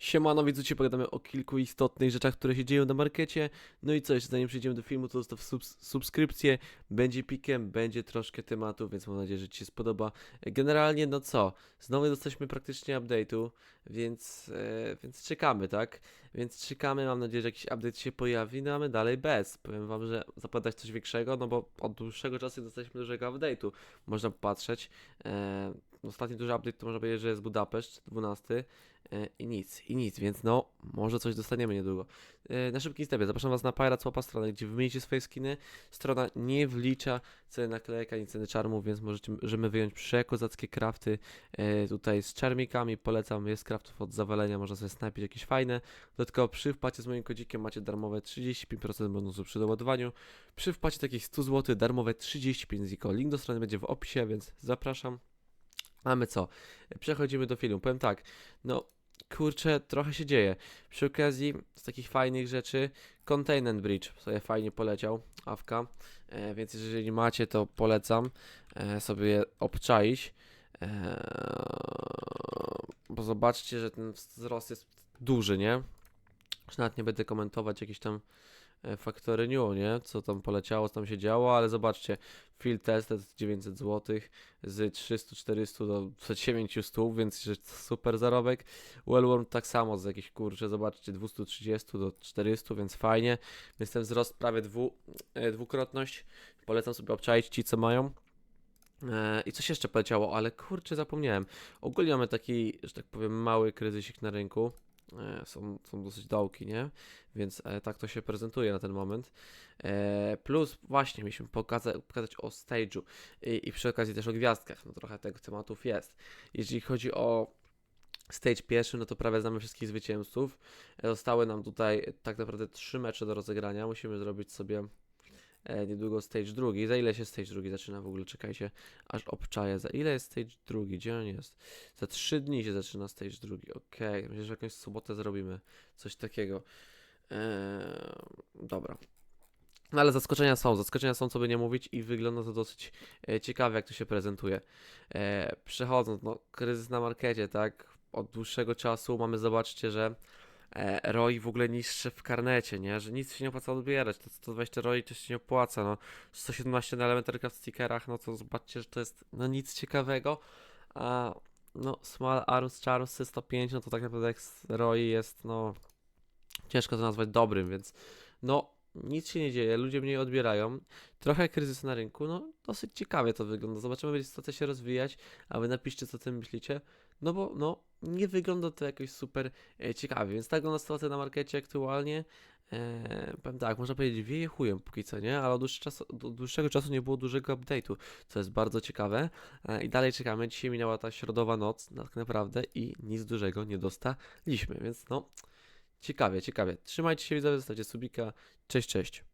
Siemano, widzowie, pogadamy o kilku istotnych rzeczach, które się dzieją na markecie. No i co, jeszcze zanim przejdziemy do filmu, to zostaw subs subskrypcję, będzie pikiem, będzie troszkę tematów, więc mam nadzieję, że Ci się spodoba. Generalnie, no co, znowu dostaliśmy praktycznie update'u, więc, e, więc czekamy, tak? Więc czekamy, mam nadzieję, że jakiś update się pojawi, no a my dalej bez. Powiem Wam, że zapadać coś większego, no bo od dłuższego czasu nie dostaliśmy dużego update'u. Można popatrzeć. E, ostatni duży update to można powiedzieć, że jest Budapeszt 12 e, i nic, i nic, więc no, może coś dostaniemy niedługo. E, na szybkim stepie zapraszam Was na Pirate Swapa stronę, gdzie wymienicie swoje skiny. Strona nie wlicza ceny naklejek ani ceny czarmów, więc możecie, możemy wyjąć przekozackie crafty e, tutaj z czarmikami. Polecam, jest craftów od zawalenia, można sobie snajpić jakieś fajne. Dodatkowo przy wpacie z moim kodzikiem macie darmowe 35% bonusu przy doładowaniu. Przy wpacie takich 100 zł darmowe 35 ziko. Link do strony będzie w opisie, więc zapraszam. A my co? Przechodzimy do filmu. Powiem tak, no kurczę, trochę się dzieje. Przy okazji z takich fajnych rzeczy, Containment Bridge sobie fajnie poleciał, awka, e, więc jeżeli macie, to polecam e, sobie obczaić. E, bo zobaczcie, że ten wzrost jest duży, nie? Już nawet nie będę komentować jakichś tam e, faktory new, nie? Co tam poleciało, co tam się działo, ale zobaczcie, field tested 900 zł z 300-400 do 900, więc super zarobek. Wellworm tak samo z jakichś kurczę, zobaczcie, 230 do 400, więc fajnie. Więc ten wzrost prawie dwu, e, dwukrotność. Polecam sobie obczaić ci, co mają. E, I coś jeszcze poleciało, ale kurczę, zapomniałem. Ogólnie mamy taki, że tak powiem, mały kryzysik na rynku. E, Są, są dosyć dołki, nie? Więc e, tak to się prezentuje na ten moment. E, plus właśnie mieliśmy pokazać, pokazać o stage'u i, i przy okazji też o gwiazdkach. No trochę tego tematów jest. Jeżeli chodzi o stage pierwszy, no to prawie znamy wszystkich zwycięzców. Zostały nam tutaj tak naprawdę trzy mecze do rozegrania. Musimy zrobić sobie niedługo stage drugi. Za ile się stage drugi zaczyna w ogóle? Czekajcie, aż obczaję. Za ile jest stage drugi? Gdzie on jest? Za trzy dni się zaczyna stage drugi. Okej, myślę, że jakąś sobotę zrobimy. Coś takiego. Eee, dobra. No ale zaskoczenia są, zaskoczenia są, co by nie mówić i wygląda to dosyć e, ciekawie, jak to się prezentuje. E, przechodząc, no, kryzys na markecie, tak, od dłuższego czasu mamy, zobaczcie, że e, ROI w ogóle niższe w karnecie, nie, że nic się nie opłaca odbierać, to 120 ROI to się nie opłaca, no, 117 na elementarkach w stickerach, no to zobaczcie, że to jest, no, nic ciekawego, a, no, Small Arus Charusy 105, no to tak naprawdę ROI jest, no, ciężko to nazwać dobrym, więc, no, nic się nie dzieje, ludzie mniej odbierają. Trochę kryzys na rynku, no dosyć ciekawie to wygląda. Zobaczymy, będzie sytuacja się rozwijać, a wy napiszcie, co o tym myślicie. No bo, no, nie wygląda to jakoś super e, ciekawie, więc tak wygląda sytuacja na markecie aktualnie. E, powiem tak, można powiedzieć, wieje chujem póki co, nie? Ale od od dłuższego czasu nie było dużego update'u, co jest bardzo ciekawe. E, I dalej czekamy. Dzisiaj minęła ta środowa noc, tak naprawdę, i nic dużego nie dostaliśmy, więc no, ciekawie, ciekawie. Trzymajcie się, widzowie, zostawcie subika. Cześć, cześć.